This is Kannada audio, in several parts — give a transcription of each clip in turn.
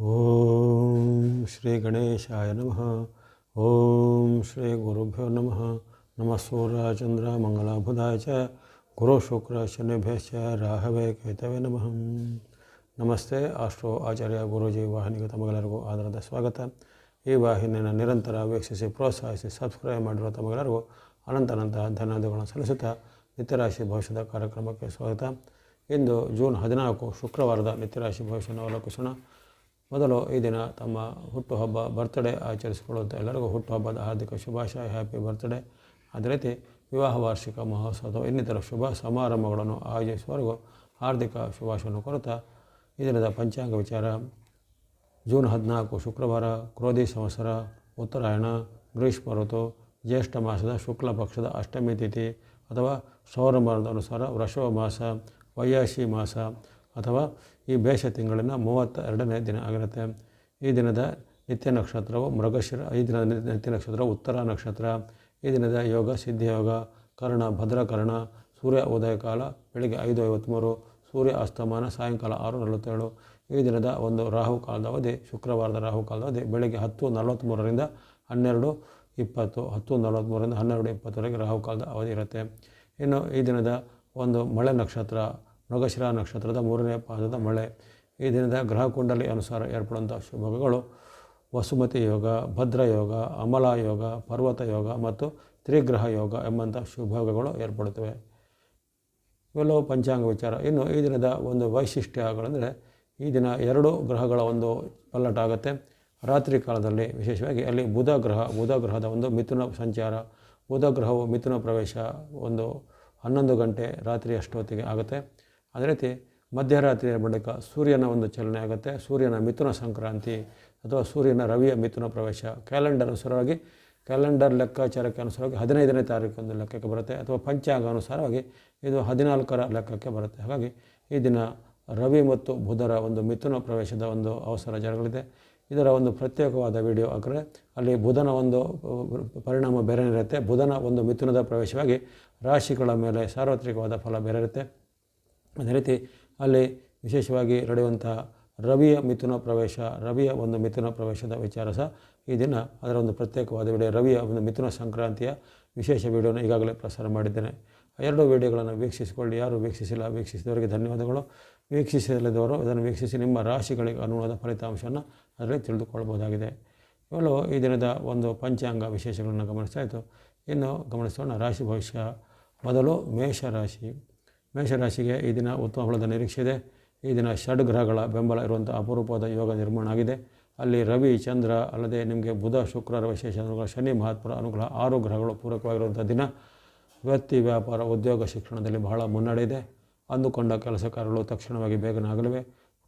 ಓಂ ಶ್ರೀ ಗಣೇಶಾಯ ನಮಃ. ಓಂ ಶ್ರೀ ಗುರುಭ್ಯೋ ನಮಃ. ನಮಃ ಸೂರ್ಯ ಚಂದ್ರ ಮಂಗಲಾಭುಧಾಯ ಚ. ಗುರು ಶುಕ್ರ ಶನಿಭ್ಯಶ್ಚ ರಾಹವೇ ಕೇತವೇ ನಮಃ. ನಮಸ್ತೆ ಆಸ್ಟ್ರೋ ಆಚಾರ್ಯ ಗುರುಜಿ ವಾಹಿನಿಗೆ ತಮಗೆಲ್ಲರಿಗೂ ಆಧಾರದ ಸ್ವಾಗತ. ಈ ವಾಹಿನಿಯನ್ನು ನಿರಂತರ ವೀಕ್ಷಿಸಿ ಪ್ರೋತ್ಸಾಹಿಸಿ ಸಬ್ಸ್ಕ್ರೈಬ್ ಮಾಡಿರುವ ತಮಗೆಲ್ಲರಿಗೂ ಅನಂತ ಅನಂತ ಧನ್ಯವಾದಗಳನ್ನು ಸಲ್ಲಿಸುತ್ತಾ ನಿತ್ಯರಾಶಿ ಭವಿಷ್ಯದ ಕಾರ್ಯಕ್ರಮಕ್ಕೆ ಸ್ವಾಗತ. ಇಂದು ಜೂನ್ ಹದಿನಾಲ್ಕು ಶುಕ್ರವಾರದ ನಿತ್ಯರಾಶಿ ಭವಿಷ್ಯವನ್ನು ಅವಲೋಕಿಸೋಣ. ಮೊದಲು ಈ ದಿನ ತಮ್ಮ ಹುಟ್ಟುಹಬ್ಬ ಬರ್ತ್ಡೇ ಆಚರಿಸಿಕೊಳ್ಳುವಂಥ ಎಲ್ಲರಿಗೂ ಹುಟ್ಟುಹಬ್ಬದ ಹಾರ್ದಿಕ ಶುಭಾಶಯ ಹ್ಯಾಪಿ ಬರ್ತ್ಡೇ ಅದೇ ರೀತಿ ವಿವಾಹ ವಾರ್ಷಿಕ ಮಹೋತ್ಸವ, ಇನ್ನಿತರ ಶುಭ ಸಮಾರಂಭಗಳನ್ನು ಆಯೋಜಿಸುವವರೆಗೂ ಹಾರ್ದಿಕ ಶುಭಾಶಯವನ್ನು ಕೋರುತ್ತಾ ಈ ದಿನದ ಪಂಚಾಂಗ ವಿಚಾರ. ಜೂನ್ ಹದಿನಾಲ್ಕು ಶುಕ್ರವಾರ, ಕ್ರೋಧಿ ಸಂವತ್ಸರ, ಉತ್ತರಾಯಣ, ಗ್ರೀಷ್ಮ ಋತು, ಜ್ಯೇಷ್ಠ ಮಾಸದ ಶುಕ್ಲ ಪಕ್ಷದ ಅಷ್ಟಮಿ ತಿಥಿ ಅಥವಾ ಸೌರಮಾನದ ಅನುಸಾರ ವೃಷಭ ಮಾಸ, ವೈಯಾಶಿ ಮಾಸ ಅಥವಾ ಈ ಬೇಷ ತಿಂಗಳಿನ ಮೂವತ್ತ ಎರಡನೇ ದಿನ ಆಗಿರುತ್ತೆ. ಈ ದಿನದ ನಿತ್ಯ ನಕ್ಷತ್ರವು ಮೃಗಶಿರ, ಈ ದಿನದ ನಿತ್ಯ ನಕ್ಷತ್ರ ಉತ್ತರ ನಕ್ಷತ್ರ, ಈ ದಿನದ ಯೋಗ, ಸಿದ್ಧಿಯೋಗ, ಕರ್ಣ ಭದ್ರಕರ್ಣ ಸೂರ್ಯ ಉದಯ ಕಾಲ, ಬೆಳಿಗ್ಗೆ ಐದು ಐವತ್ತ್ಮೂರು ಸೂರ್ಯ ಅಸ್ತಮಾನ, ಸಾಯಂಕಾಲ ಆರು ನಲವತ್ತೇಳು, ಈ ದಿನದ ಒಂದು ರಾಹು ಕಾಲದ ಅವಧಿ ಶುಕ್ರವಾರದ ರಾಹು ಕಾಲದ ಅವಧಿ ಬೆಳಗ್ಗೆ ಹತ್ತು ನಲವತ್ತ್ಮೂರರಿಂದ ಹನ್ನೆರಡು ಇಪ್ಪತ್ತು, ಹತ್ತು ನಲವತ್ತ್ಮೂರರಿಂದ ಹನ್ನೆರಡು ಇಪ್ಪತ್ತರವರೆಗೆ ರಾಹು ಕಾಲದ ಅವಧಿ ಇರುತ್ತೆ. ಇನ್ನು ಈ ದಿನದ ಒಂದು ಮಳೆ ನಕ್ಷತ್ರ ಮೃಗಶಿರ ನಕ್ಷತ್ರದ ಮೂರನೇ ಪಾದದ ಮಳೆ. ಈ ದಿನದ ಗ್ರಹ ಕುಂಡಲಿ ಅನುಸಾರ ಏರ್ಪಡುವಂಥ ಶುಭಗಳು. ವಸುಮತಿ ಯೋಗ, ಭದ್ರ ಯೋಗ, ಅಮಲ ಯೋಗ, ಪರ್ವತ ಯೋಗ ಮತ್ತು ತ್ರಿಗ್ರಹ ಯೋಗ ಎಂಬಂಥ ಶುಭಗಳು ಏರ್ಪಡುತ್ತವೆ. ಇವೆಲ್ಲವೂ ಪಂಚಾಂಗ ವಿಚಾರ. ಇನ್ನು ಈ ದಿನದ ಒಂದು ವೈಶಿಷ್ಟ್ಯಗಳೆಂದರೆ ಈ ದಿನ ಎರಡು ಗ್ರಹಗಳ ಒಂದು ಪಲ್ಲಟ ಆಗುತ್ತೆ ರಾತ್ರಿ ಕಾಲದಲ್ಲಿ ವಿಶೇಷವಾಗಿ ಅಲ್ಲಿ ಬುಧ ಗ್ರಹ, ಬುಧ ಗ್ರಹದ ಒಂದು ಮಿಥುನ ಸಂಚಾರ. ಬುಧ ಗ್ರಹವು ಮಿಥುನ ಪ್ರವೇಶ ಒಂದು ಹನ್ನೊಂದು ಗಂಟೆ ರಾತ್ರಿ ಅಷ್ಟೊತ್ತಿಗೆ ಆಗುತ್ತೆ. ಅದೇ ರೀತಿ ಮಧ್ಯರಾತ್ರಿಯ ಬಳಿಕ ಸೂರ್ಯನ ಒಂದು ಚಲನೆ ಆಗುತ್ತೆ. ಸೂರ್ಯನ ಮಿಥುನ ಸಂಕ್ರಾಂತಿ ಅಥವಾ ಸೂರ್ಯನ ರವಿಯ ಮಿಥುನ ಪ್ರವೇಶ. ಕ್ಯಾಲೆಂಡರ್ ಅನುಸಾರವಾಗಿ, ಕ್ಯಾಲೆಂಡರ್ ಲೆಕ್ಕಾಚಾರಕ್ಕೆ ಅನುಸಾರವಾಗಿ ಹದಿನೈದನೇ ತಾರೀಕು ಲೆಕ್ಕಕ್ಕೆ ಬರುತ್ತೆ ಅಥವಾ ಪಂಚಾಂಗ ಅನುಸಾರವಾಗಿ ಇದು ಹದಿನಾಲ್ಕರ ಲೆಕ್ಕಕ್ಕೆ ಬರುತ್ತೆ. ಹಾಗಾಗಿ ಈ ದಿನ ರವಿ ಮತ್ತು ಬುಧರ ಒಂದು ಮಿಥುನ ಪ್ರವೇಶದ ಒಂದು ಅವಸರ ಜರುಗಲಿದೆ ಇದರ ಒಂದು ಪ್ರತ್ಯೇಕವಾದ ವಿಡಿಯೋ ಹಾಕಿದ್ರೆ ಅಲ್ಲಿ ಬುಧನ ಒಂದು ಪರಿಣಾಮ ಬೇರೆ ಇರುತ್ತೆ. ಬುಧನ ಒಂದು ಮಿಥುನದ ಪ್ರವೇಶವಾಗಿ ರಾಶಿಗಳ ಮೇಲೆ ಸಾರ್ವತ್ರಿಕವಾದ ಫಲ ಬೇರೆ ಇರುತ್ತೆ. ಅದೇ ರೀತಿ ಅಲ್ಲಿ ವಿಶೇಷವಾಗಿ ನಡೆಯುವಂಥ ರವಿಯ ಮಿಥುನ ಪ್ರವೇಶ, ರವಿಯ ಒಂದು ಮಿಥುನ ಪ್ರವೇಶದ ವಿಚಾರ ಸಹ ಈ ದಿನ ಅದರ ಒಂದು ಪ್ರತ್ಯೇಕವಾದ ವಿಡಿಯೋ, ರವಿಯ ಒಂದು ಮಿಥುನ ಸಂಕ್ರಾಂತಿಯ ವಿಶೇಷ ವಿಡಿಯೋನ ಈಗಾಗಲೇ ಪ್ರಸಾರ ಮಾಡಿದ್ದೇನೆ. ಎರಡು ವಿಡಿಯೋಗಳನ್ನು ವೀಕ್ಷಿಸಿಕೊಳ್ಳಿ. ಯಾರು ವೀಕ್ಷಿಸಿಲ್ಲ, ವೀಕ್ಷಿಸಿದವರಿಗೆ ಧನ್ಯವಾದಗಳು. ವೀಕ್ಷಿಸಲಿದ್ದವರು ಇದನ್ನು ವೀಕ್ಷಿಸಿ ನಿಮ್ಮ ರಾಶಿಗಳಿಗೆ ಅನುವಾದ ಫಲಿತಾಂಶವನ್ನು ಅದರಲ್ಲಿ ತಿಳಿದುಕೊಳ್ಬೋದಾಗಿದೆ. ಇವೆಲ್ಲವೂ ಈ ದಿನದ ಒಂದು ಪಂಚಾಂಗ ವಿಶೇಷಗಳನ್ನು ಗಮನಿಸ್ತಾಯಿತು ಇನ್ನು ಗಮನಿಸೋಣ ರಾಶಿ ಭವಿಷ್ಯ. ಮೊದಲು ಮೇಷರಾಶಿ ಮೇಷರಾಶಿಗೆ ಈ ದಿನ ಉತ್ತಮ ಫಲದ ನಿರೀಕ್ಷೆ ಇದೆ. ಈ ದಿನ ಷಡ್ ಗ್ರಹಗಳ ಬೆಂಬಲ ಇರುವಂಥ ಅಪರೂಪದ ಯೋಗ ನಿರ್ಮಾಣ ಆಗಿದೆ. ಅಲ್ಲಿ ರವಿ, ಚಂದ್ರ ಅಲ್ಲದೆ ನಿಮಗೆ ಬುಧ ಶುಕ್ರರ ವಿಶೇಷ ಅನುಗ್ರಹ, ಶನಿ ಮಹಾತ್ಮರ ಅನುಗ್ರಹ ಆರು ಗ್ರಹಗಳು ಪೂರಕವಾಗಿರುವಂಥ ದಿನ. ವ್ಯಕ್ತಿ, ವ್ಯಾಪಾರ, ಉದ್ಯೋಗ, ಶಿಕ್ಷಣದಲ್ಲಿ ಬಹಳ ಮುನ್ನಡೆ ಇದೆ. ಅಂದುಕೊಂಡ ಕೆಲಸ ಕಾರ್ಯಗಳು ತಕ್ಷಣವಾಗಿ ಬೇಗನೆ ಆಗಲಿವೆ.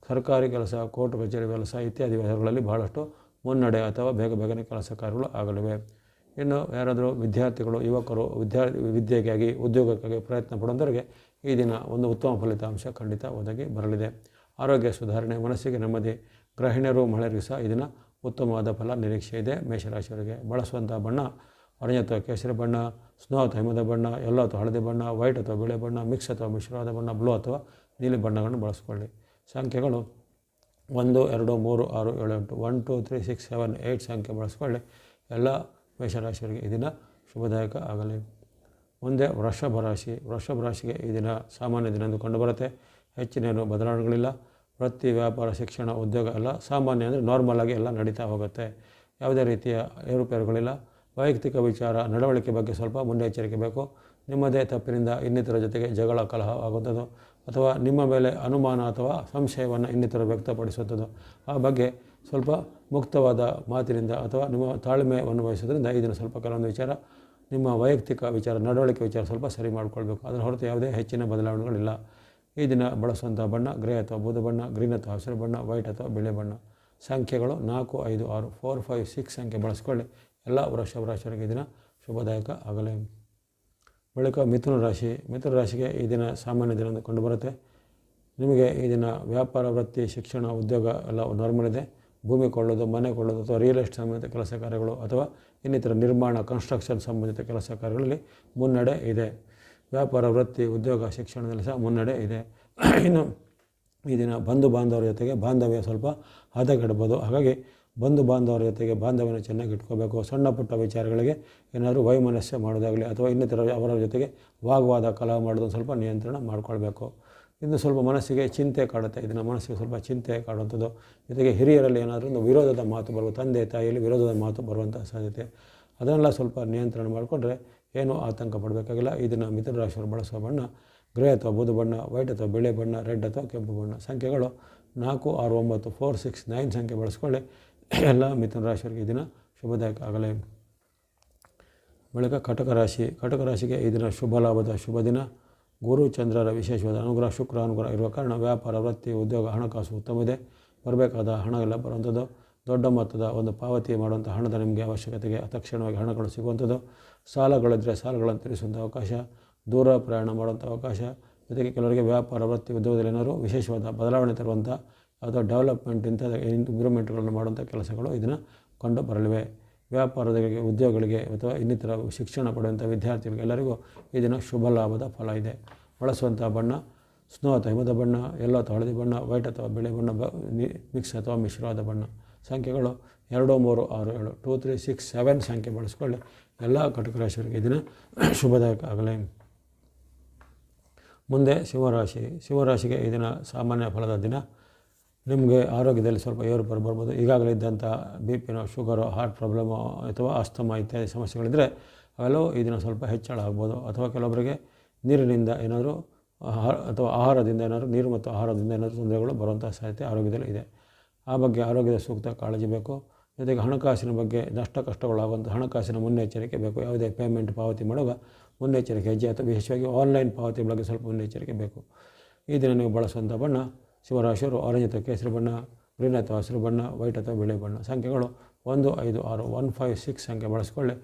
ಸರ್ಕಾರಿ ಕೆಲಸ, ಕೋರ್ಟ್ ಕಚೇರಿ ಕೆಲಸ ಇತ್ಯಾದಿ ವ್ಯವಹಾರಗಳಲ್ಲಿ ಬಹಳಷ್ಟು ಮುನ್ನಡೆ ಅಥವಾ ಬೇಗ ಬೇಗನೆ ಕೆಲಸ ಕಾರ್ಯಗಳು ಆಗಲಿವೆ. ಇನ್ನು ಯಾರಾದರೂ ವಿದ್ಯಾರ್ಥಿಗಳು, ಯುವಕರು ವಿದ್ಯಾ, ವಿದ್ಯೆಗಾಗಿ, ಉದ್ಯೋಗಕ್ಕಾಗಿ ಪ್ರಯತ್ನ ಪಡುವಂಥವರಿಗೆ ಈ ದಿನ ಒಂದು ಉತ್ತಮ ಫಲಿತಾಂಶ ಖಂಡಿತ ಒದಗಿ ಬರಲಿದೆ. ಆರೋಗ್ಯ ಸುಧಾರಣೆ, ಮನಸ್ಸಿಗೆ ನೆಮ್ಮದಿ ಗ್ರಹಿಣಿಯರು ಮಹಿಳೆಯರಿಗೂ ಸಹ ಈ ದಿನ ಉತ್ತಮವಾದ ಫಲ ನಿರೀಕ್ಷೆ ಇದೆ. ಮೇಷರಾಶಿಯವರಿಗೆ ಬಳಸುವಂಥ ಬಣ್ಣ ಅರಣ್ಯ ಅಥವಾ ಕೇಸರಿ ಬಣ್ಣ, ಸ್ನೋ ಅಥವಾ ಹಿಮದ ಬಣ್ಣ, ಎಲ್ಲೋ ಅಥವಾ ಹಳದಿ ಬಣ್ಣ, ವೈಟ್ ಅಥವಾ ಬಿಳಿ ಬಣ್ಣ, ಮಿಕ್ಸ್ ಅಥವಾ ಮಿಶ್ರವಾದ ಬಣ್ಣ, ಬ್ಲೂ ಅಥವಾ ನೀಲಿ ಬಣ್ಣಗಳನ್ನು ಬಳಸಿಕೊಳ್ಳಿ. ಸಂಖ್ಯೆಗಳು ಒಂದು, ಎರಡು, ಮೂರು, ಆರು, ಏಳು, ಎಂಟು, one, two, three, six, seven eight ಸಂಖ್ಯೆ ಬಳಸ್ಕೊಳ್ಳಿ. ಎಲ್ಲ ಮೇಷರಾಶಿಯವರಿಗೆ ಈ ದಿನ ಶುಭದಾಯಕ ಆಗಲಿ. ಮುಂದೆ ವೃಷಭ ರಾಶಿ, ವೃಷಭ ರಾಶಿಗೆ ಈ ದಿನ ಸಾಮಾನ್ಯ ದಿನ ಎಂದು ಕಂಡುಬರುತ್ತೆ ಹೆಚ್ಚಿನೇನು ಬದಲಾವಣೆಗಳಿಲ್ಲ. ವೃತ್ತಿ, ವ್ಯಾಪಾರ, ಶಿಕ್ಷಣ, ಉದ್ಯೋಗ ಎಲ್ಲ ಸಾಮಾನ್ಯ ಅಂದರೆ ನಾರ್ಮಲಾಗಿ ಎಲ್ಲ ನಡೀತಾ ಹೋಗುತ್ತೆ. ಯಾವುದೇ ರೀತಿಯ ಏರುಪೇರುಗಳಿಲ್ಲ. ವೈಯಕ್ತಿಕ ವಿಚಾರ, ನಡವಳಿಕೆ ಬಗ್ಗೆ ಸ್ವಲ್ಪ ಮುನ್ನೆಚ್ಚರಿಕೆ ಬೇಕು. ನಿಮ್ಮದೇ ತಪ್ಪಿನಿಂದ ಇನ್ನಿತರ ಜೊತೆಗೆ ಜಗಳ, ಕಲಹ ಆಗುವಂಥದ್ದು ಅಥವಾ ನಿಮ್ಮ ಮೇಲೆ ಅನುಮಾನ ಅಥವಾ ಸಂಶಯವನ್ನು ಇನ್ನಿತರ ವ್ಯಕ್ತಪಡಿಸುವಂಥದ್ದು ಆ ಬಗ್ಗೆ ಸ್ವಲ್ಪ ಮುಕ್ತವಾದ ಮಾತಿನಿಂದ ಅಥವಾ ನಿಮ್ಮ ತಾಳ್ಮೆಯನ್ನು ವಹಿಸೋದ್ರಿಂದ ಈ ಸ್ವಲ್ಪ ಕೆಲವೊಂದು ವಿಚಾರ, ನಿಮ್ಮ ವೈಯಕ್ತಿಕ ವಿಚಾರ, ನಡವಳಿಕೆ ವಿಚಾರ ಸ್ವಲ್ಪ ಸರಿ ಮಾಡಿಕೊಳ್ಬೇಕು. ಅದರ ಹೊರತು ಯಾವುದೇ ಹೆಚ್ಚಿನ ಬದಲಾವಣೆಗಳಿಲ್ಲ. ಈ ದಿನ ಬಳಸುವಂಥ ಬಣ್ಣ, ಗ್ರೇ ಅಥವಾ ಬೂದು ಬಣ್ಣ, ಗ್ರೀನ್ ಅಥವಾ ಹಸಿರು ಬಣ್ಣ, ವೈಟ್ ಅಥವಾ ಬಿಳಿ ಬಣ್ಣ. ಸಂಖ್ಯೆಗಳು ನಾಲ್ಕು, ಐದು, ಆರು ಫೋರ್ ಫೈವ್ ಸಿಕ್ಸ್ ಸಂಖ್ಯೆ ಬಳಸ್ಕೊಳ್ಳಿ. ಎಲ್ಲ ರಾಶಿಯವರಿಗೆ ಈ ದಿನ ಶುಭದಾಯಕ ಆಗಲಿ. ಬಳಿಕ ಮಿಥುನ ರಾಶಿ. ಮಿಥುನ ರಾಶಿಗೆ ಈ ದಿನ ಸಾಮಾನ್ಯ ದಿನ ಕಂಡುಬರುತ್ತೆ ನಿಮಗೆ ಈ ದಿನ ವ್ಯಾಪಾರ, ವೃತ್ತಿ, ಶಿಕ್ಷಣ, ಉದ್ಯೋಗ ಎಲ್ಲ ನಾರ್ಮಲ್ ಇದೆ. ಭೂಮಿ ಕೊಳ್ಳೋದು, ಮನೆ ಕೊಳ್ಳೋದು ಅಥವಾ ರಿಯಲ್ ಎಸ್ಟೇಟ್ ಸಂಬಂಧಿತ ಕೆಲಸ ಕಾರ್ಯಗಳು ಅಥವಾ ಇನ್ನಿತರ ನಿರ್ಮಾಣ ಕನ್ಸ್ಟ್ರಕ್ಷನ್ ಸಂಬಂಧಿತ ಕೆಲಸ ಕಾರ್ಯಗಳಲ್ಲಿ ಮುನ್ನಡೆ ಇದೆ. ವ್ಯಾಪಾರ, ವೃತ್ತಿ, ಉದ್ಯೋಗ, ಶಿಕ್ಷಣದಲ್ಲಿ ಸಹ ಮುನ್ನಡೆ ಇದೆ. ಇನ್ನು ಈ ದಿನ ಬಂಧು ಬಾಂಧವರ ಜೊತೆಗೆ ಬಾಂಧವ್ಯ ಸ್ವಲ್ಪ ಹದಗೆಡ್ಬೋದು ಹಾಗಾಗಿ ಬಂಧು ಬಾಂಧವರ ಜೊತೆಗೆ ಬಾಂಧವ್ಯನ ಚೆನ್ನಾಗಿ ಇಟ್ಕೋಬೇಕು. ಸಣ್ಣ ಪುಟ್ಟ ವಿಚಾರಗಳಿಗೆ ಏನಾದರೂ ವೈಮನಸ್ಯ ಮಾಡೋದಾಗಲಿ ಅಥವಾ ಇನ್ನಿತರ ಅವರ ಜೊತೆಗೆ ವಾಗ್ವಾದ ಕಲಹ ಮಾಡೋದನ್ನು ಸ್ವಲ್ಪ ನಿಯಂತ್ರಣ ಮಾಡ್ಕೊಳ್ಬೇಕು. ಇನ್ನು ಸ್ವಲ್ಪ ಮನಸ್ಸಿಗೆ ಚಿಂತೆ ಕಾಡುತ್ತೆ. ಇದನ್ನು ಮನಸ್ಸಿಗೆ ಸ್ವಲ್ಪ ಚಿಂತೆ ಕಾಡುವಂಥದ್ದು. ಜೊತೆಗೆ ಹಿರಿಯರಲ್ಲಿ ಏನಾದರೂ ಒಂದು ವಿರೋಧದ ಮಾತು ಬರುವ, ತಂದೆ, ತಾಯಿಯಲ್ಲಿ ವಿರೋಧದ ಮಾತು ಬರುವಂಥ ಸಾಧ್ಯತೆ. ಅದನ್ನೆಲ್ಲ ಸ್ವಲ್ಪ ನಿಯಂತ್ರಣ ಮಾಡಿಕೊಂಡ್ರೆ ಏನೂ ಆತಂಕ ಪಡಬೇಕಾಗಿಲ್ಲ. ಇದನ್ನು ಮಿಥುನ ರಾಶಿಯವರು ಬಳಸುವ ಬಣ್ಣ ಗ್ರೇ ಅಥವಾ ಬೂದು ಬಣ್ಣ, ವೈಟ್ ಅಥವಾ ಬಿಳಿ ಬಣ್ಣ, ರೆಡ್ ಅಥವಾ ಕೆಂಪು ಬಣ್ಣ. ಸಂಖ್ಯೆಗಳು ನಾಲ್ಕು, ಆರು, ಒಂಬತ್ತು, ಫೋರ್, ಸಿಕ್ಸ್, ನೈನ್ ಸಂಖ್ಯೆ ಬಳಸ್ಕೊಳ್ಳಿ. ಎಲ್ಲ ಮಿಥುನ ರಾಶಿಯವರಿಗೆ ಇದನ್ನು ದಿನ ಶುಭದಾಯಕ ಆಗಲೇ. ಬಳಿಕ ಕಟಕ ರಾಶಿ ಕಟಕ ರಾಶಿಗೆ ಈ ದಿನ ಶುಭ, ಲಾಭದ ಶುಭ ದಿನ. ಗುರು ಚಂದ್ರರ ವಿಶೇಷವಾದ ಅನುಗ್ರಹ, ಶುಕ್ರ ಅನುಗ್ರಹ ಇರುವ ಕಾರಣ ವ್ಯಾಪಾರ, ವೃತ್ತಿ, ಉದ್ಯೋಗ, ಹಣಕಾಸು ಉತ್ತಮ ಇದೆ ಬರಬೇಕಾದ ಹಣ ಎಲ್ಲ ಬರುವಂಥದ್ದು, ದೊಡ್ಡ ಮೊತ್ತದ ಒಂದು ಪಾವತಿ ಮಾಡುವಂಥ ಹಣದ ನಿಮಗೆ ಅವಶ್ಯಕತೆಗೆ ತಕ್ಷಣವಾಗಿ ಹಣಗಳು ಸಿಗುವಂಥದ್ದು. ಸಾಲಗಳಿದ್ದರೆ ಸಾಲಗಳನ್ನು ತೀರಿಸುವಂಥ ಅವಕಾಶ, ದೂರ ಪ್ರಯಾಣ ಮಾಡುವಂಥ ಅವಕಾಶ, ಜೊತೆಗೆ ಕೆಲವರಿಗೆ ವ್ಯಾಪಾರ, ವೃತ್ತಿ, ಉದ್ಯೋಗದಲ್ಲಿ ಏನಾದರೂ ವಿಶೇಷವಾದ ಬದಲಾವಣೆ ತರುವಂಥ ಅಥವಾ ಡೆವಲಪ್ಮೆಂಟ್ ಇಂಥ ಇಂಪ್ರೂವ್ಮೆಂಟ್ಗಳನ್ನು ಮಾಡುವಂಥ ಕೆಲಸಗಳು ಇದನ್ನು ಕಂಡು ಬರಲಿವೆ. ವ್ಯಾಪಾರಗಳಿಗೆ ಉದ್ಯೋಗಗಳಿಗೆ ಅಥವಾ ಇನ್ನಿತರ ಶಿಕ್ಷಣ ಪಡೆಯುವಂಥ ವಿದ್ಯಾರ್ಥಿಗಳಿಗೆ ಎಲ್ಲರಿಗೂ ಈ ದಿನ ಶುಭ ಲಾಭದ ಫಲ ಇದೆ. ಬಳಸುವಂಥ ಬಣ್ಣ, ಸ್ನೋ ಅಥವಾ ಹಿಮದ ಬಣ್ಣ ಎಲ್ಲ ಅಥವಾ ಹಳದಿ ಬಣ್ಣ ವೈಟ್ ಅಥವಾ ಬಿಳಿ ಬಣ್ಣ ಮಿಕ್ಸ್ ಅಥವಾ ಮಿಶ್ರವಾದ ಬಣ್ಣ. ಸಂಖ್ಯೆಗಳು ಎರಡು, ಮೂರು, ಆರು, ಏಳು. ಟೂ ತ್ರೀ ಸಿಕ್ಸ್ ಸೆವೆನ್ ಸಂಖ್ಯೆ ಬಳಸ್ಕೊಳ್ಳಿ. ಎಲ್ಲ ಕಟಕ ರಾಶಿಯವರಿಗೆ ಇದನ್ನು ಶುಭದಾಯಕ ಆಗಲಿ ಮುಂದೆ ಶಿವರಾಶಿ ಶಿವರಾಶಿಗೆ ಈ ದಿನ ಸಾಮಾನ್ಯ ಫಲದ ದಿನ. ನಿಮಗೆ ಆರೋಗ್ಯದಲ್ಲಿ ಸ್ವಲ್ಪ ಏರುಪೇರು ಬರ್ಬೋದು. ಈಗಾಗಲೇ ಇದ್ದಂಥ ಬಿ ಪಿನೋ ಶುಗರು, ಹಾರ್ಟ್ ಪ್ರಾಬ್ಲಮು ಅಥವಾ ಅಸ್ತಮ ಇತ್ಯಾದಿ ಸಮಸ್ಯೆಗಳಿದ್ದರೆ ಅವೆಲ್ಲವೂ ಇದನ್ನು ಸ್ವಲ್ಪ ಹೆಚ್ಚಳ ಆಗ್ಬೋದು. ಅಥವಾ ಕೆಲವೊಬ್ಬರಿಗೆ ನೀರಿನಿಂದ ಏನಾದರೂ ಆಹಾರ ಅಥವಾ ಆಹಾರದಿಂದ ಏನಾದರೂ ನೀರು ಮತ್ತು ಆಹಾರದಿಂದ ಏನಾದರೂ ತೊಂದರೆಗಳು ಬರುವಂಥ ಸಾಧ್ಯತೆ ಆರೋಗ್ಯದಲ್ಲಿ ಇದೆ. ಆ ಬಗ್ಗೆ ಆರೋಗ್ಯದ ಸೂಕ್ತ ಕಾಳಜಿ ಬೇಕು. ಜೊತೆಗೆ ಹಣಕಾಸಿನ ಬಗ್ಗೆ ನಷ್ಟ ಕಷ್ಟಗಳಾಗುವಂಥ ಹಣಕಾಸಿನ ಮುನ್ನೆಚ್ಚರಿಕೆ ಬೇಕು. ಯಾವುದೇ ಪೇಮೆಂಟ್ ಪಾವತಿ ಮಾಡುವಾಗ ಮುನ್ನೆಚ್ಚರಿಕೆ ಹೆಜ್ಜೆ ಅಥವಾ ವಿಶೇಷವಾಗಿ ಆನ್ಲೈನ್ ಪಾವತಿ ಬಗ್ಗೆ ಸ್ವಲ್ಪ ಮುನ್ನೆಚ್ಚರಿಕೆ ಬೇಕು. ಇದನ್ನು ದಿನ ನೀವು ಬಳಸುವಂಥ ಬಣ್ಣ ಶಿವರಾಶಿಯವರು ಆರೆಂಜ್ ಅಥವಾ ಕೇಸರಿ ಬಣ್ಣ, ಗ್ರೀನ್ ಅಥವಾ ಹಸಿರು ಬಣ್ಣ, ವೈಟ್ ಅಥವಾ ಬಿಳಿ ಬಣ್ಣ. ಸಂಖ್ಯೆಗಳು ಒಂದು, ಐದು, ಆರು, ಒನ್, ಫೈವ್, ಸಿಕ್ಸ್ ಸಂಖ್ಯೆ ಬಳಸಿಕೊಳ್ಳಿ.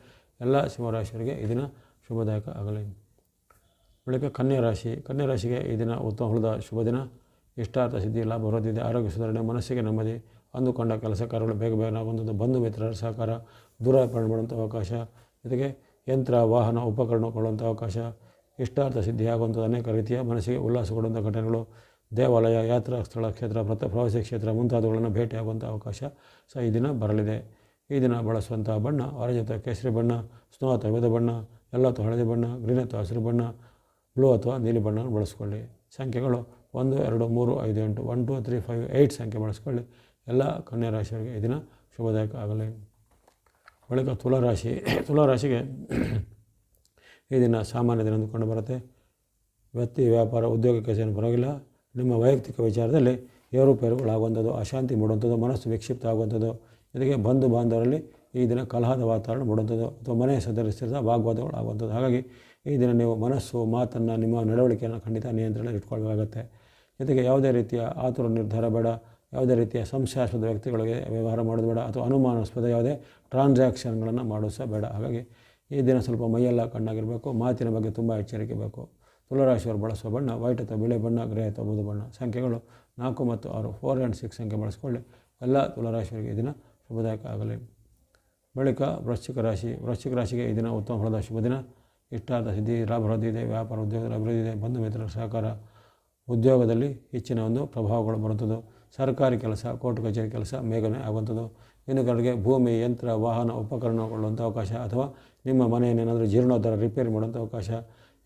ಎಲ್ಲ ಶಿವರಾಶಿಯವರಿಗೆ ಈ ದಿನ ಶುಭದಾಯಕ ಆಗಲಿ. ಬಳಿಕ ಕನ್ಯಾ ರಾಶಿ. ಕನ್ಯಾ ರಾಶಿಗೆ ಈ ದಿನ ಉತ್ತಮ ಹುಳದ ಶುಭ ದಿನ. ಇಷ್ಟಾರ್ಥ ಸಿದ್ಧಿ, ಲಾಭ ಬರೋದಿದೆ ಆರೋಗ್ಯ ಸುಧಾರಣೆ, ಮನಸ್ಸಿಗೆ ನೆಮ್ಮದಿ, ಅಂದುಕೊಂಡ ಕೆಲಸ, ಕಾರ್ಯಗಳು, ಬೇಗ ಬೇಗ ಆಗುವಂಥದ್ದು ಬಂಧು ಮಿತ್ರರ ಸಹಕಾರ, ದೂರ ಮಾಡುವಂಥ ಅವಕಾಶ, ಜೊತೆಗೆ ಯಂತ್ರ, ವಾಹನ, ಉಪಕರಣ ಕೊಡುವಂಥ ಅವಕಾಶ, ಇಷ್ಟಾರ್ಥ ಸಿದ್ಧಿ ಆಗುವಂಥದ್ದು ಅನೇಕ ರೀತಿಯ ಮನಸ್ಸಿಗೆ ಉಲ್ಲಾಸ ಕೊಡುವಂಥ ಘಟನೆಗಳು ದೇವಾಲಯ, ಯಾತ್ರಾ ಸ್ಥಳ, ಕ್ಷೇತ್ರ ಪ್ರತ ಪ್ರವಾಸಿ ಕ್ಷೇತ್ರ ಮುಂತಾದವುಗಳನ್ನು ಭೇಟಿಯಾಗುವಂಥ ಅವಕಾಶ ಸಹ ಈ ದಿನ ಬರಲಿದೆ. ಈ ದಿನ ಬಳಸುವಂಥ ಬಣ್ಣ ಆರೆಂಜ್ ಅಥವಾ ಕೇಸರಿ ಬಣ್ಣ, ಸ್ನೋ ಅಥವಾ ವಿವಿಧ ಬಣ್ಣ, ಎಲ್ಲ ಅಥವಾ ಹಳದಿ ಬಣ್ಣ, ಗ್ರೀನ್ ಅಥವಾ ಹಸಿರು ಬಣ್ಣ, ಬ್ಲೂ ಅಥವಾ ನೀಲಿ ಬಣ್ಣವನ್ನು ಬಳಸ್ಕೊಳ್ಳಿ. ಸಂಖ್ಯೆಗಳು ಒಂದು, ಎರಡು, ಮೂರು, ಐದು, ಎಂಟು, one, two, three, five, eight ಸಂಖ್ಯೆ ಬಳಸ್ಕೊಳ್ಳಿ. ಎಲ್ಲ ಕನ್ಯಾ ರಾಶಿಯವರಿಗೆ ಈ ದಿನ ಶುಭದಾಯಕ ಆಗಲಿ. ಬಳಿಕ ತುಲಾರಾಶಿ, ತುಲಾರಾಶಿಗೆ ಈ ದಿನ ಸಾಮಾನ್ಯ ದಿನ ಅಂದುಕೊಂಡು ಬರುತ್ತೆ. ವ್ಯಕ್ತಿ, ವ್ಯಾಪಾರ, ಉದ್ಯೋಗ ಕೆಲಸ ಪರವಾಗಿಲ್ಲ. ನಿಮ್ಮ ವೈಯಕ್ತಿಕ ವಿಚಾರದಲ್ಲಿ ಏರುಪೇರುಗಳಾಗುವಂಥದ್ದು, ಅಶಾಂತಿ ಮೂಡುವಂಥದ್ದು, ಮನಸ್ಸು ವಿಕ್ಷಿಪ್ತ ಆಗುವಂಥದ್ದು ಜೊತೆಗೆ ಬಂಧು ಬಾಂಧವರಲ್ಲಿ ಈ ದಿನ ಕಲಹದ ವಾತಾವರಣ ಮೂಡುವಂಥದ್ದು ಅಥವಾ ಮನೆಯ ಸದಸ್ಯರ ವಾಗ್ವಾದಗಳು ಆಗುವಂಥದ್ದು ಹಾಗಾಗಿ ಈ ದಿನ ನೀವು ಮನಸ್ಸು, ಮಾತನ್ನು, ನಿಮ್ಮ ನಡವಳಿಕೆಯನ್ನು ಖಂಡಿತ ನಿಯಂತ್ರಣ ಇಟ್ಕೊಳ್ಬೇಕಾಗತ್ತೆ. ಜೊತೆಗೆ ಯಾವುದೇ ರೀತಿಯ ಆತುರ ನಿರ್ಧಾರ ಬೇಡ, ಯಾವುದೇ ರೀತಿಯ ಸಂಶಯಾಸ್ಪದ ವ್ಯಕ್ತಿಗಳಿಗೆ ವ್ಯವಹಾರ ಮಾಡೋದು ಬೇಡ ಅಥವಾ ಅನುಮಾನಾಸ್ಪದ ಯಾವುದೇ ಟ್ರಾನ್ಸಾಕ್ಷನ್ಗಳನ್ನು ಮಾಡೋದು ಸಹ ಬೇಡ. ಹಾಗಾಗಿ ಈ ದಿನ ಸ್ವಲ್ಪ ಮೈಯೆಲ್ಲ ಕಣ್ಣಾಗಿರಬೇಕು, ಮಾತಿನ ಬಗ್ಗೆ ತುಂಬ ಎಚ್ಚರಿಕೆ ಬೇಕು. ತುಲಾರಾಶಿಯವರು ಬಳಸುವ ಬಣ್ಣ ವೈಟ್ ಅಥವಾ ಬಿಳಿ ಬಣ್ಣ ಗ್ರೇ ಅಥವಾ ಬೂದು ಬಣ್ಣ. ಸಂಖ್ಯೆಗಳು ನಾಲ್ಕು ಮತ್ತು ಆರು ಫೋರ್ ಆ್ಯಂಡ್ ಸಿಕ್ಸ್ ಸಂಖ್ಯೆ ಬಳಸಿಕೊಳ್ಳಿ. ಎಲ್ಲ ತುಲಾರಾಶಿಯವರಿಗೆ ಈ ದಿನ ಶುಭದಾಯಕ ಆಗಲಿ. ಬಳಿಕ ವೃಶ್ಚಿಕ ರಾಶಿ, ವೃಶ್ಚಿಕ ರಾಶಿಗೆ ಈ ದಿನ ಉತ್ತಮ ಫಲದ ಶುಭ ದಿನ. ಇಷ್ಟಾರ್ಥ ಸಿದ್ಧಿ ಲಾಭವೃದ್ಧಿ ಇದೆ, ವ್ಯಾಪಾರ ಉದ್ಯೋಗದಲ್ಲಿ ಅಭಿವೃದ್ಧಿ ಇದೆ, ಬಂಧು ಮಿತ್ರರ ಸಹಕಾರ. ಉದ್ಯೋಗದಲ್ಲಿ ಹೆಚ್ಚಿನ ಒಂದು ಪ್ರಭಾವಗಳು ಬರುತ್ತದೆ, ಸರ್ಕಾರಿ ಕೆಲಸ, ಕೋರ್ಟ್ ಕಚೇರಿ ಕೆಲಸ ಮೇಘನೆ ಆಗುವಂಥದ್ದು. ಇನ್ನು ಕೆಲವರಿಗೆ ಭೂಮಿ, ಯಂತ್ರ, ವಾಹನ ಉಪಕರಣಗೊಳ್ಳುವಂಥ ಅವಕಾಶ ಅಥವಾ ನಿಮ್ಮ ಮನೆಯನ್ನೇನಾದರೂ ಜೀರ್ಣೋದ್ಧಾರ ರಿಪೇರಿ ಮಾಡುವಂಥ ಅವಕಾಶ.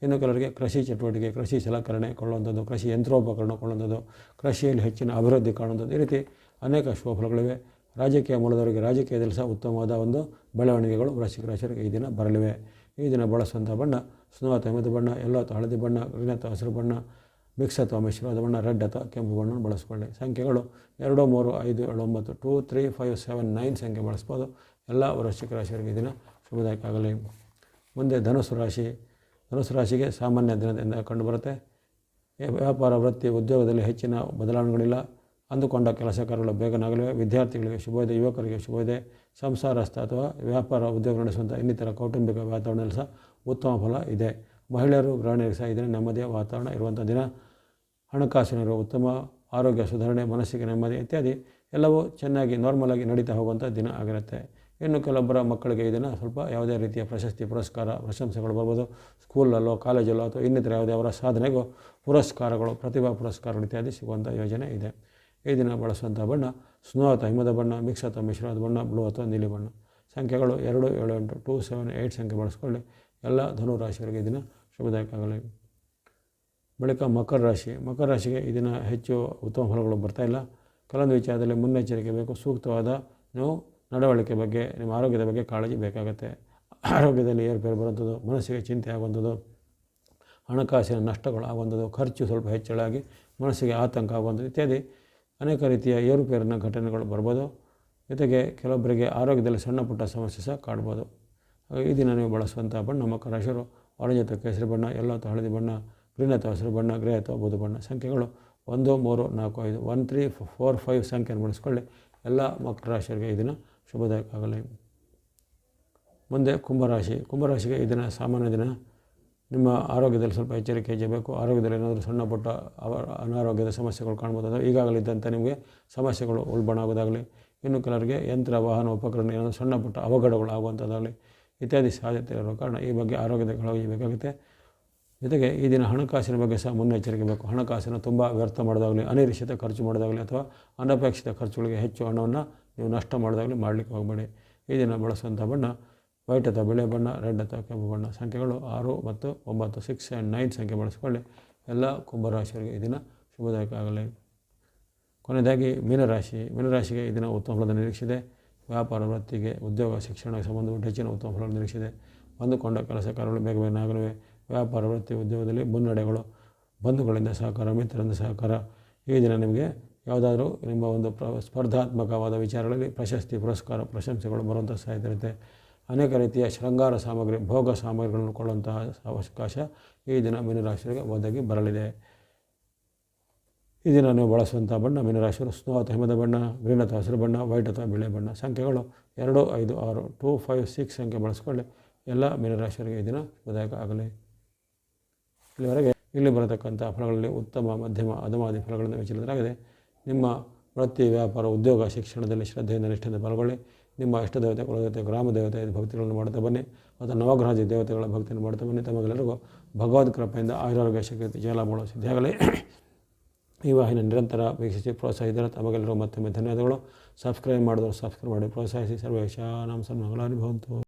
ಇನ್ನು ಕೆಲವರಿಗೆ ಕೃಷಿ ಚಟುವಟಿಕೆ, ಕೃಷಿ ಸಲಕರಣೆ ಕೊಳ್ಳುವಂಥದ್ದು, ಕೃಷಿ ಯಂತ್ರೋಪಕರಣ ಕೊಳ್ಳುವಂಥದ್ದು, ಕೃಷಿಯಲ್ಲಿ ಹೆಚ್ಚಿನ ಅಭಿವೃದ್ಧಿ ಕಾಣುವಂಥದ್ದು ಈ ರೀತಿ ಅನೇಕ ಶುಭಫಲಗಳಿವೆ ರಾಜಕೀಯ ಮೂಲದವರಿಗೆ ರಾಜಕೀಯದಲ್ಲಿ ಸಹ ಉತ್ತಮವಾದ ಒಂದು ಬೆಳವಣಿಗೆಗಳು ವೃಶ್ಚಿಕ ರಾಶಿಯರಿಗೆ ಈ ದಿನ ಬರಲಿವೆ. ಈ ದಿನ ಬಳಸುವಂಥ ಬಣ್ಣ, ಸ್ನೋ ಅಥವಾ ಹಿಮದ ಬಣ್ಣ, ಎಲ್ಲೋ ಅಥವಾ ಹಳದಿ ಬಣ್ಣ ಗ್ರೀನ್ ಅಥವಾ ಹಸಿರು ಬಣ್ಣ ಮಿಕ್ಸ್ ಅಥವಾ ಮಿಶ್ರವಾದ ಬಣ್ಣ, ರೆಡ್ ಅಥವಾ ಕೆಂಪು ಬಣ್ಣವನ್ನು ಬಳಸ್ಕೊಳ್ಳಿ. ಸಂಖ್ಯೆಗಳು ಎರಡು, ಮೂರು, ಐದು, ಏಳು, ಒಂಬತ್ತು, two, three, five, seven, nine ಸಂಖ್ಯೆ ಬಳಸ್ಬೋದು. ಎಲ್ಲ ವೃಶ್ಚಿಕ ಈ ದಿನ ಶುಭದಾಯಕ ಆಗಲಿ. ಮುಂದೆ ಧನುಸು ರಾಶಿ. ಧನುಸು ರಾಶಿಗೆ ಸಾಮಾನ್ಯ ದಿನದಿಂದ ಕಂಡುಬರುತ್ತೆ ವ್ಯಾಪಾರ, ವೃತ್ತಿ, ಉದ್ಯೋಗದಲ್ಲಿ ಹೆಚ್ಚಿನ ಬದಲಾವಣೆಗಳಿಲ್ಲ. ಅಂದುಕೊಂಡ ಕೆಲಸ ಕಾರ್ಯಗಳು ಬೇಗನಾಗಲಿವೆ. ವಿದ್ಯಾರ್ಥಿಗಳಿಗೆ ಶುಭೋದಯ, ಯುವಕರಿಗೆ ಶುಭೋದಯ. ಸಂಸಾರಸ್ಥ ಅಥವಾ ವ್ಯಾಪಾರ, ಉದ್ಯೋಗ ನಡೆಸುವಂಥ ಇನ್ನಿತರ ಕೌಟುಂಬಿಕ ವಾತಾವರಣದಲ್ಲಿ ಸಹ ಉತ್ತಮ ಫಲ ಇದೆ. ಮಹಿಳೆಯರು, ಗೃಹಿಣಿಯರಿಗೆ ಸಹ ಇದನ್ನು ನೆಮ್ಮದಿಯ ವಾತಾವರಣ ಇರುವಂಥ ದಿನ. ಹಣಕಾಸಿನ ಉತ್ತಮ. ಆರೋಗ್ಯ ಸುಧಾರಣೆ, ಮನಸ್ಸಿಗೆ ನೆಮ್ಮದಿ ಇತ್ಯಾದಿ ಎಲ್ಲವೂ ಚೆನ್ನಾಗಿ ನಾರ್ಮಲಾಗಿ ನಡೀತಾ ಹೋಗುವಂಥ ದಿನ ಆಗಿರುತ್ತೆ. ಇನ್ನು ಕೆಲವೊಬ್ಬರ ಮಕ್ಕಳಿಗೆ ಇದನ್ನು ಸ್ವಲ್ಪ ಯಾವುದೇ ರೀತಿಯ ಪ್ರಶಸ್ತಿ, ಪುರಸ್ಕಾರ, ಪ್ರಶಂಸೆಗಳು ಬರ್ಬೋದು. ಸ್ಕೂಲಲ್ಲೋ, ಕಾಲೇಜಲ್ಲೋ ಅಥವಾ ಇನ್ನಿತರ ಯಾವುದೇ ಅವರ ಸಾಧನೆಗೂ ಪುರಸ್ಕಾರಗಳು, ಪ್ರತಿಭಾ ಪುರಸ್ಕಾರಗಳು ಇತ್ಯಾದಿ ಸಿಗುವಂಥ ಯೋಜನೆ ಇದೆ. ಈ ದಿನ ಬಳಸುವಂಥ ಬಣ್ಣ ಸ್ನೋ ಅಥವಾ ಹಿಮದ ಬಣ್ಣ ಮಿಕ್ಸ್ ಅಥವಾ ಮಿಶ್ರದ ಬಣ್ಣ ಬ್ಲೂ ಅಥವಾ ನೀಲಿ ಬಣ್ಣ. ಸಂಖ್ಯೆಗಳು ಎರಡು, ಏಳು, ಎಂಟು, ಟೂ, ಸೆವೆನ್ ಏಯ್ಟ್ ಸಂಖ್ಯೆ ಬಳಸ್ಕೊಳ್ಳಿ. ಎಲ್ಲ ಧನು ರಾಶಿಯವರಿಗೆ ಈ ದಿನ ಶುಭದಾಯಕ ಆಗಲಿ ಬಳಿಕ ಮಕರ ರಾಶಿ. ಮಕರ ರಾಶಿಗೆ ಈ ದಿನ ಹೆಚ್ಚು ಉತ್ತಮ ಫಲಗಳು ಬರ್ತಾ ಇಲ್ಲ. ಕೆಲವೊಂದು ವಿಚಾರದಲ್ಲಿ ಮುನ್ನೆಚ್ಚರಿಕೆ ಬೇಕು. ಸೂಕ್ತವಾದ ನೀವು ನಡವಳಿಕೆ ಬಗ್ಗೆ, ನಿಮ್ಮ ಆರೋಗ್ಯದ ಬಗ್ಗೆ ಕಾಳಜಿ ಬೇಕಾಗುತ್ತೆ. ಆರೋಗ್ಯದಲ್ಲಿ ಏರುಪೇರು ಬರುವಂಥದ್ದು, ಮನಸ್ಸಿಗೆ ಚಿಂತೆ ಆಗುವಂಥದ್ದು, ಹಣಕಾಸಿನ ನಷ್ಟಗಳು ಆಗುವಂಥದ್ದು, ಖರ್ಚು ಸ್ವಲ್ಪ ಹೆಚ್ಚಳಾಗಿ ಮನಸ್ಸಿಗೆ ಆತಂಕ ಆಗುವಂಥದ್ದು ಇತ್ಯಾದಿ ಅನೇಕ ರೀತಿಯ ಏರುಪೇರಿನ ಘಟನೆಗಳು ಬರ್ಬೋದು. ಜೊತೆಗೆ ಕೆಲವೊಬ್ಬರಿಗೆ ಆರೋಗ್ಯದಲ್ಲಿ ಸಣ್ಣ ಪುಟ್ಟ ಸಮಸ್ಯೆ ಸಹ ಕಾಡ್ಬೋದು. ಈ ದಿನ ನೀವು ಬಳಸುವಂಥ ಬಣ್ಣ ಮಕ್ಕಳ ಹೆಸರು ಆರೆಂಜ್ ಅಥವಾ ಕೇಸರಿ ಬಣ್ಣ, ಎಲ್ಲ ಅಥವಾ ಹಳದಿ ಬಣ್ಣ, ಗ್ರೀನ್ ಅಥವಾ ಹಸಿರು ಬಣ್ಣ, ಗ್ರೇ ಅಥವಾ ಬೂದು ಬಣ್ಣ ಸಂಖ್ಯೆಗಳು ಒಂದು, ಮೂರು, ನಾಲ್ಕು, ಐದು ಒನ್ ತ್ರೀ ಫೋರ್, ಫೈವ್ ಸಂಖ್ಯೆಯನ್ನು ಬಳಸ್ಕೊಳ್ಳಿ. ಎಲ್ಲ ಮಕ್ಕಳ ರಾಶಿಯವರಿಗೆ ಈ ದಿನ ಶುಭದಾಯಕ ಆಗಲಿ ಮುಂದೆ ಕುಂಭರಾಶಿ. ಕುಂಭರಾಶಿಗೆ ಈ ದಿನ ಸಾಮಾನ್ಯ ದಿನ. ನಿಮ್ಮ ಆರೋಗ್ಯದಲ್ಲಿ ಸ್ವಲ್ಪ ಎಚ್ಚರಿಕೆ ಹೆಚ್ಚಬೇಕು ಆರೋಗ್ಯದಲ್ಲಿ ಏನಾದರೂ ಸಣ್ಣ ಪುಟ್ಟ ಅನಾರೋಗ್ಯದ ಸಮಸ್ಯೆಗಳು ಕಾಣ್ಬೋದು ಅಥವಾ ಈಗಾಗಲಿದ್ದಂಥ ನಿಮಗೆ ಸಮಸ್ಯೆಗಳು ಉಲ್ಬಣ ಆಗೋದಾಗಲಿ ಇನ್ನು ಕೆಲವರಿಗೆ ಯಂತ್ರ, ವಾಹನ, ಉಪಕರಣ ಏನಾದರೂ ಸಣ್ಣ ಪುಟ್ಟ ಅವಘಡಗಳು ಆಗುವಂಥದ್ದಾಗಲಿ ಇತ್ಯಾದಿ ಸಾಧ್ಯತೆ ಇರೋ ಕಾರಣ ಈ ಬಗ್ಗೆ ಆರೋಗ್ಯದ ಕಳವಾಗಬೇಕಾಗುತ್ತೆ ಬೇಕಾಗುತ್ತೆ ಜೊತೆಗೆ ಈ ದಿನ ಹಣಕಾಸಿನ ಬಗ್ಗೆ ಸಹ ಮುನ್ನೆಚ್ಚರಿಕೆ ಬೇಕು. ಹಣಕಾಸನ್ನು ತುಂಬ ವ್ಯರ್ಥ ಮಾಡೋದಾಗಲಿ, ಅನಿರೀಕ್ಷಿತ ಖರ್ಚು ಮಾಡೋದಾಗಲಿ ಅಥವಾ ಅನಪೇಕ್ಷಿತ ಖರ್ಚುಗಳಿಗೆ ಹೆಚ್ಚು ಹಣವನ್ನು ನೀವು ನಷ್ಟ ಮಾಡಿದಾಗಲೇ ಮಾಡಲಿಕ್ಕೆ ಹೋಗಬೇಡಿ. ಈ ದಿನ ಬಳಸುವಂಥ ಬಣ್ಣ ವೈಟ್ ಅಥವಾ ಬಿಳೆ ಬಣ್ಣ ರೆಡ್ ಅಥವಾ ಕೆಂಪು ಬಣ್ಣ ಸಂಖ್ಯೆಗಳು ಆರು ಮತ್ತು ಒಂಬತ್ತು, ಸಿಕ್ಸ್ ಆ್ಯಂಡ್ ನೈನ್ ಸಂಖ್ಯೆ ಬಳಸಿಕೊಳ್ಳಿ. ಎಲ್ಲ ಕುಂಭರಾಶಿಯವರಿಗೆ ಈ ದಿನ ಶುಭದಾಯಕ ಆಗಲಿ. ಕೊನೆಯದಾಗಿ ಮೀನರಾಶಿ. ಮೀನರಾಶಿಗೆ ಈ ದಿನ ಉತ್ತಮ ಫಲದ ನಿರೀಕ್ಷಿದೆ ವ್ಯಾಪಾರ, ವೃತ್ತಿಗೆ, ಉದ್ಯೋಗ, ಶಿಕ್ಷಣಕ್ಕೆ ಸಂಬಂಧಪಟ್ಟ ಹೆಚ್ಚಿನ ಉತ್ತಮ ಫಲ ನಿರೀಕ್ಷಿದೆ ಬಂದುಕೊಂಡ ಕೆಲಸ ಕಾರ್ಯಗಳು ಬೇಗ ಬೇಗನೆ ಆಗಲಿವೆ ವ್ಯಾಪಾರ, ವೃತ್ತಿ, ಉದ್ಯೋಗದಲ್ಲಿ ಮುನ್ನಡೆಗಳು, ಬಂಧುಗಳಿಂದ ಸಹಕಾರ, ಮಿತ್ರರಿಂದ ಸಹಕಾರ. ಈ ದಿನ ನಿಮಗೆ ಯಾವುದಾದ್ರೂ ನಿಮ್ಮ ಒಂದು ಪ್ರ ಸ್ಪರ್ಧಾತ್ಮಕವಾದ ವಿಚಾರಗಳಲ್ಲಿ ಪ್ರಶಸ್ತಿ, ಪುರಸ್ಕಾರ, ಪ್ರಶಂಸೆಗಳು ಬರುವಂಥ ಸಾಧ್ಯತೆ ಅನೇಕ ರೀತಿಯ ಶೃಂಗಾರ ಸಾಮಗ್ರಿ, ಭೋಗ ಸಾಮಗ್ರಿಗಳನ್ನು ಕೊಳ್ಳುವಂತಹ ಅವಕಾಶ ಈ ದಿನ ಮೀನರಾಶಿಯವರಿಗೆ ಒದಗಿ ಬರಲಿದೆ. ಈ ದಿನ ನೀವು ಬಳಸುವಂಥ ಬಣ್ಣ ಮೀನರಾಶಿಗಳು ಸ್ನೋ ಅಥವಾ ಹಿಮದ ಬಣ್ಣ, ಗ್ರೀನ್ ಅಥವಾ ಹಸಿರು ಬಣ್ಣ, ವೈಟ್ ಅಥವಾ ಬಿಳೆ ಬಣ್ಣ, ಸಂಖ್ಯೆಗಳು ಎರಡು, ಐದು, ಆರು, ಟೂ, ಫೈವ್, ಸಿಕ್ಸ್ ಸಂಖ್ಯೆ ಬಳಸ್ಕೊಳ್ಳಿ. ಎಲ್ಲ ಮೀನರಾಶಿಯವರಿಗೆ ಈ ದಿನ ಶುಭದಾಯಕ ಆಗಲಿ. ಇಲ್ಲಿವರೆಗೆ ಇಲ್ಲಿ ಬರತಕ್ಕಂಥ ಫಲಗಳಲ್ಲಿ ಉತ್ತಮ, ಮಧ್ಯಮ ಅಧಮಾದಿ ಫಲಗಳನ್ನು ವಿಚಲಿತರಾಗಿದೆ ನಿಮ್ಮ ವೃತ್ತಿ ವ್ಯಾಪಾರ, ಉದ್ಯೋಗ, ಶಿಕ್ಷಣದಲ್ಲಿ ಶ್ರದ್ಧೆಯಿಂದ ನಿಷ್ಠೆಯಿಂದ ಪಾಲ್ಗೊಳ್ಳಿ. ನಿಮ್ಮ ಇಷ್ಟ ದೇವತೆಗಳ ಕುಲದೇವತೆ ಗ್ರಾಮ ದೇವತೆ ಭಕ್ತಿಗಳನ್ನು ಮಾಡ್ತಾ ಬನ್ನಿ. ಮತ್ತು ನವಗ್ರಹಜಿ ದೇವತೆಗಳ ಭಕ್ತಿಯನ್ನು ಮಾಡ್ತಾ ಬನ್ನಿ. ತಮಗೆಲ್ಲರಿಗೂ ಭಗವದ್ ಕೃಪೆಯಿಂದ ಆಯುರಾರೋಗ್ಯ, ಶಕ್ತಿ ಮಾಡೋ ಸಿದ್ಧಿಯಾಗಲಿ ಈ ವಾಹಿನಿ ನಿರಂತರ ವೀಕ್ಷಿಸಿ, ಪ್ರೋತ್ಸಾಹಿಸಿದರೆ ತಮಗೆಲ್ಲರೂ ಮತ್ತೊಮ್ಮೆ ಧನ್ಯವಾದಗಳು. ಸಬ್ಸ್ಕ್ರೈಬ್ ಮಾಡಿದ್ರು ಸಬ್ಸ್ಕ್ರೈಬ್ ಮಾಡಿ, ಪ್ರೋತ್ಸಾಹಿಸಿ. ಸರ್ವೇಶ ನಮ್ಮ ಸನ್ಮಂಗಳಾನುಭವಂತು